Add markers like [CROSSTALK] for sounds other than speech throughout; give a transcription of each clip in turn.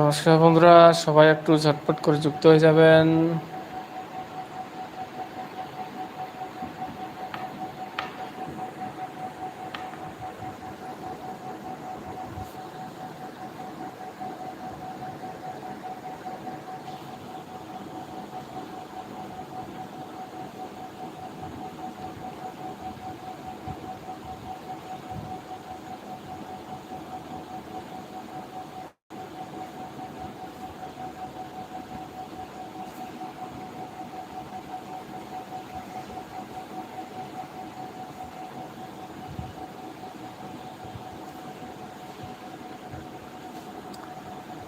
নমস্কার বন্ধুরা সবাই একটু ঝটপট করে যুক্ত হয়ে যাবেন।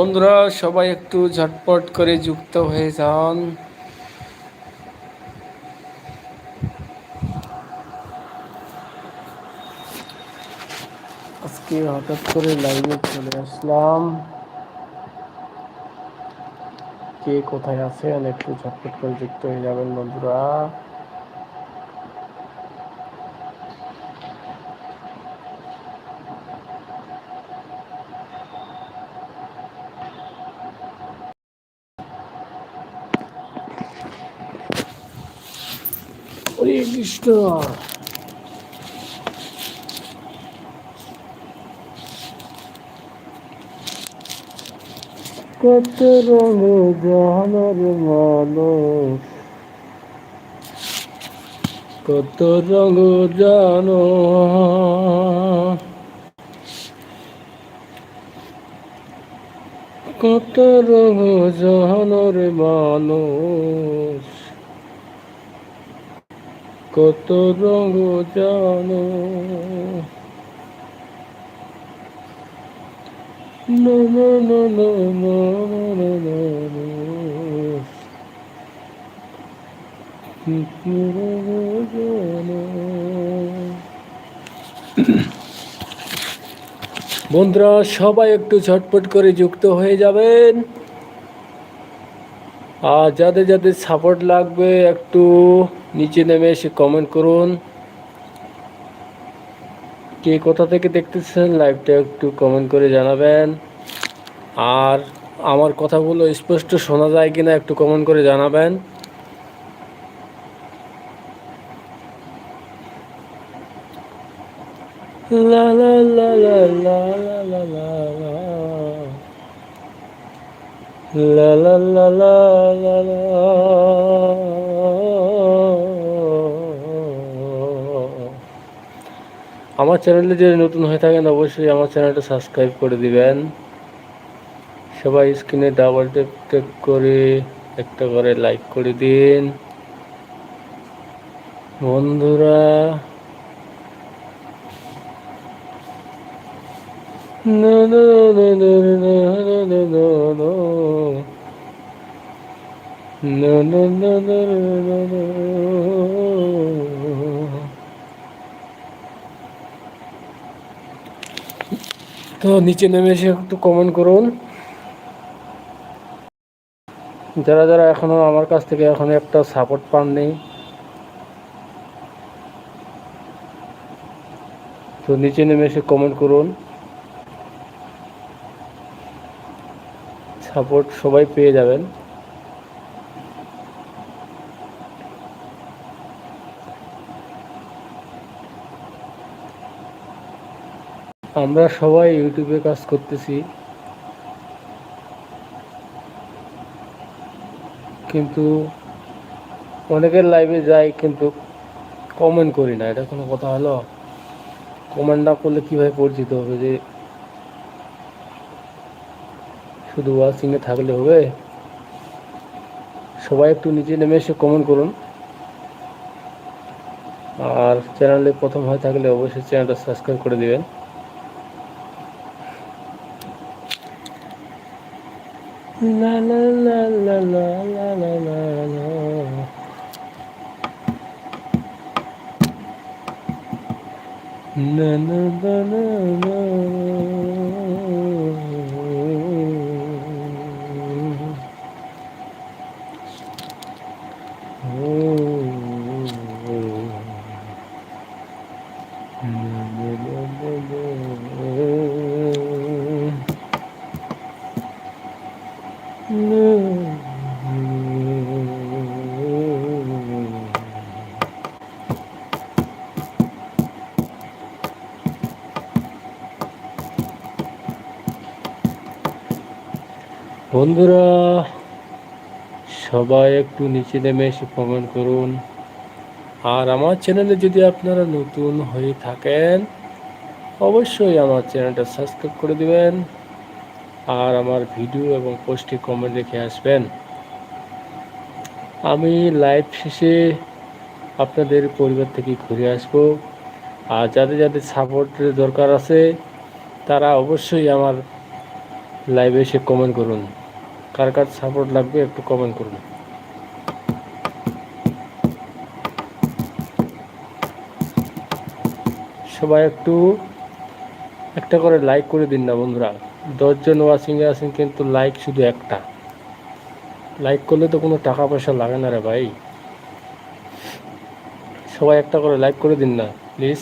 বন্ধুরা, সবাই একটু ঝটপট করে যুক্ত হয়ে যান। আজকে হঠাৎ করে লাইভে চলে আসলাম। কে কোথায় আছেন একটু ঝটপট করে যুক্ত হয়ে যাবেন বন্ধুরা। কৃষ্ণ। কত রঙ জানার মানুষ। কত রঙ জানো কত রঙ জানার মানুষ। কত রঙ জানো। বন্ধুরা, সবাই একটু ঝটপট করে যুক্ত হয়ে যাবেন। আর যাদের যাদের সাপোর্ট লাগবে একটু নিচে নেমে এসে কমেন্ট করুন কে কোথা থেকে দেখতেছেন লাইভটা একটু কমেন্ট করে জানাবেন আর আমার কথাগুলো স্পষ্ট শোনা যায় কিনা একটু কমেন্ট করে জানাবেন লা লা লা লা লা লা লা লা লা লা লা লা আমার চ্যানেলে যদি নতুন হয়ে থাকেন অবশ্যই আমার চ্যানেলটা সাবস্ক্রাইব করে দিবেন সবাই স্ক্রিনে ডাবল টেপ টেপ করে একটা করে লাইক করে দিন বন্ধুরা না তো নিচে নেমে এসে একটু কমেন্ট করুন। যারা যারা এখনও আমার কাছ থেকে এখনও একটা সাপোর্ট পাননি, তো নিচে নেমে এসে কমেন্ট করুন। সাপোর্ট সবাই পেয়ে যাবেন। আমরা সবাই ইউটিউবে কাজ করতেছি। কিন্তু অনেকের লাইভে যাই কিন্তু কমেন্ট করি না। এটা কোনো কথা হলো? কমেন্ট না করলে কীভাবে পরিচিত হবে যে শুধু ওয়াচিংয়ে থাকলে হবে? সবাই একটু নিচে নেমে এসে কমেন্ট করুন। আর চ্যানেলে প্রথম হয়ে থাকলে অবশ্যই চ্যানেলটা সাবস্ক্রাইব করে দিবেন। La la la la la la la la la. Na na na na na. বন্ধুরা, সবাই একটু নিচে নেমে এসে কমেন্ট করুন। আর আমার চ্যানেলে যদি আপনারা নতুন হয়ে থাকেন, অবশ্যই আমার চ্যানেলটা সাবস্ক্রাইব করে দিবেন আর আমার ভিডিও এবং পোস্টে কমেন্ট রেখে আসবেন। আমি লাইভ শেষে আপনাদের পরিবার থেকে ঘুরে আসব। আর যাদের যাদের সাপোর্টের দরকার আছে, তারা অবশ্যই আমার লাইভে এসে কমেন্ট করুন। কার কার সাপোর্ট লাগবে একটু কমেন্ট করুন। সবাই একটু, একটা করে লাইক করে দিন না বন্ধুরা। দশজন ওয়াচিংয়ে আছেন কিন্তু লাইক শুধু একটা। লাইক করলে তো কোনো টাকা পয়সা লাগে না রে ভাই। সবাই একটা করে লাইক করে দিন না প্লিজ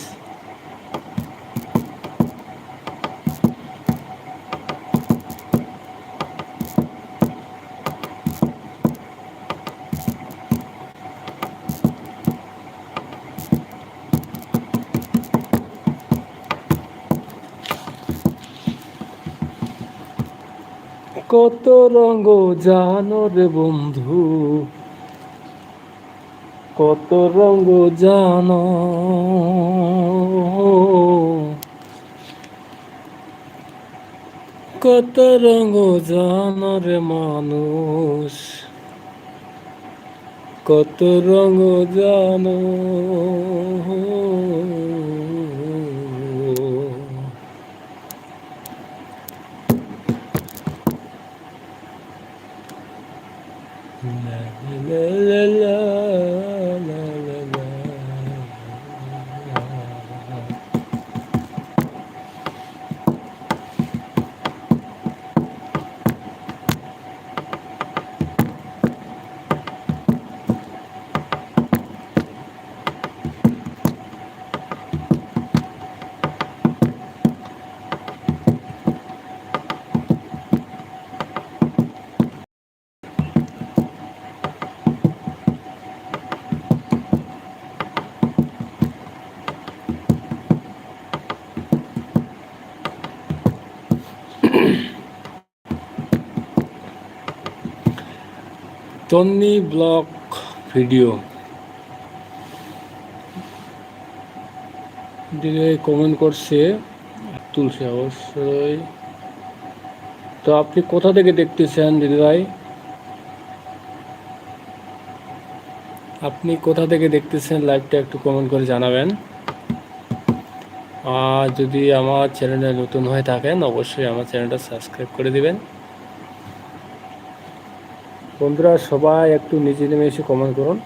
কত রঙ জানো রে বন্ধু? কত রঙ জানো? কত রঙ্গ জানো রে মানুষ? কত রঙ জানো? La la Tonni blog video. দিকে কমেন্ট করছে তুলসী অবশ্যই। তো আপনি কোথা থেকে দেখতেছেন দিদি ভাই? আপনি কোথা থেকে দেখতেছেন? লাইভটা একটু কমেন্ট করে জানাবেন। আর যদি আমার চ্যানেলে নতুন হয়ে থাকেন, অবশ্যই আমার চ্যানেলটা সাবস্ক্রাইব করে দিবেন। বন্ধুরা সবাই একটু নিজে নেমে এসে কমেন্ট করুন।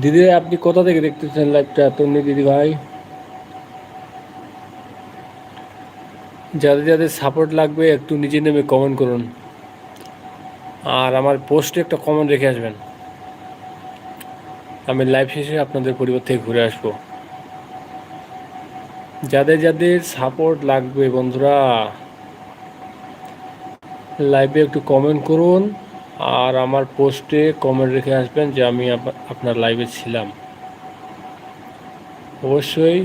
দিদি, আপনি কোথা থেকে দেখতেছেন লাইভটা তন্নি দিদি ভাই। যাদের যাদের সাপোর্ট লাগবে, একটু নিজে নেমে কমেন্ট করুন। আর আমার পোস্টে একটা কমেন্ট রেখে আসবেন। আমি লাইভ শেষে আপনাদের পরিবার থেকে ঘুরে আসব। যাদের যাদের সাপোর্ট লাগবে বন্ধুরা লাইভে একটু কমেন্ট করুন আর আমার পোস্টে কমেন্ট রেখে আসবেন যে আমি আপনার লাইভে ছিলাম। অবশ্যই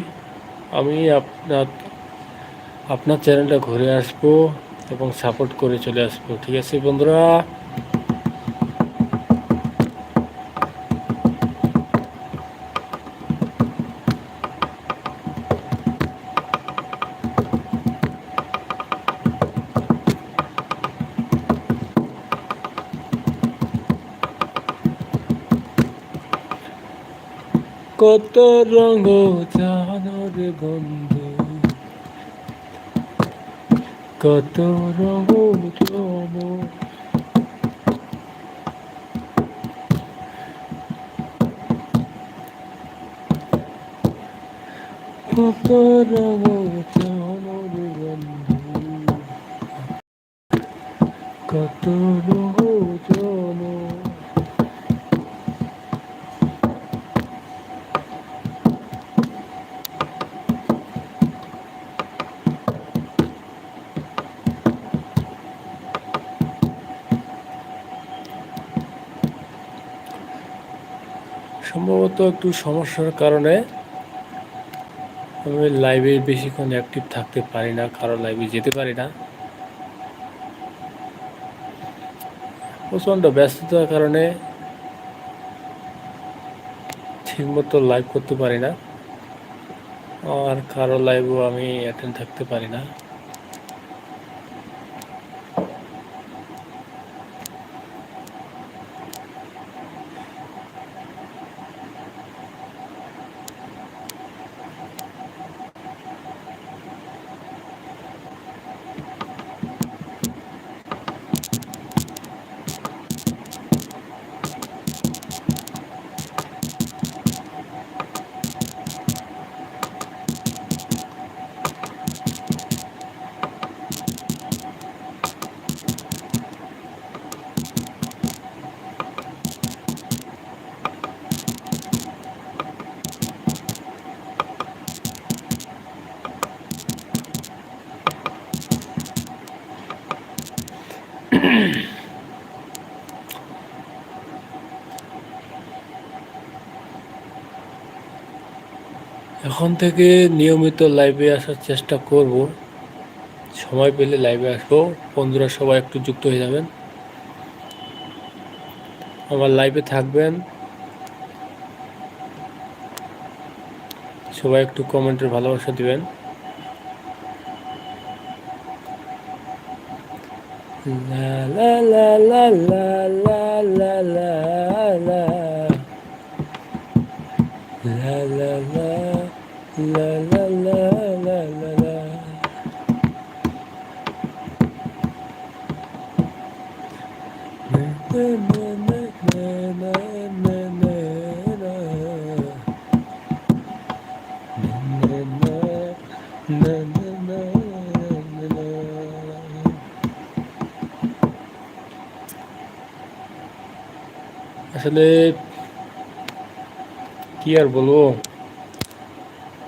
আমি আপনার আপনার চ্যানেলটা ঘুরে আসব এবং সাপোর্ট করে চলে আসব। ঠিক আছে বন্ধুরা? কত রঙ জানোর বন্ধু। কত রঙ জন। কত রঙ জানোর বন্ধু। কত রঙ জন সম্ভবত একটু সমস্যার কারণে আমি লাইভে বেশিক্ষণ অ্যাক্টিভ থাকতে পারি না, কারও লাইভে যেতে পারি না। প্রচণ্ড ব্যস্ততার কারণে ঠিকমতো লাইভ করতে পারি না, আর কারও লাইভও আমি অ্যাটেন্ড থাকতে পারি না। এখন থেকে নিয়মিত লাইভে আসার চেষ্টা করব সময় পেলে লাইভে আসব বন্ধুরা সবাই একটু যুক্ত হয়ে যাবেন আমার লাইভে থাকবেন সবাই একটু কমেন্টের ভালোবাসা দিবেন লা লা লা লা লা লা লা লা লা লা লা La la la la la la. আসলে কি আর বলব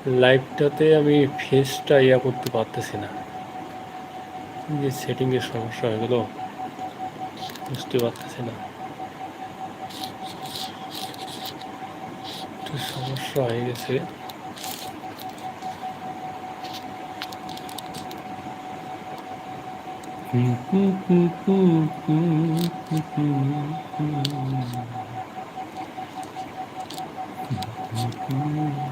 লাইভটাতে আমি ফেসটা ইয়া করতে পারতেছি না। যে সেটিংয়ের সমস্যা হয়ে গেল, বুঝতে পারতেছি না। একটু সমস্যা হয়ে গেছে। হুম হুম হুম হুম হুম হুম হুম। Mm-hmm.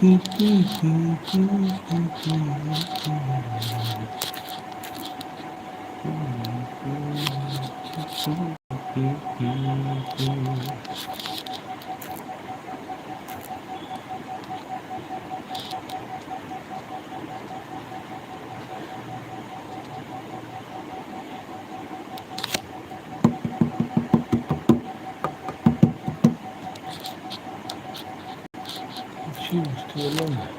বুঝতে [LAUGHS] পারলাম না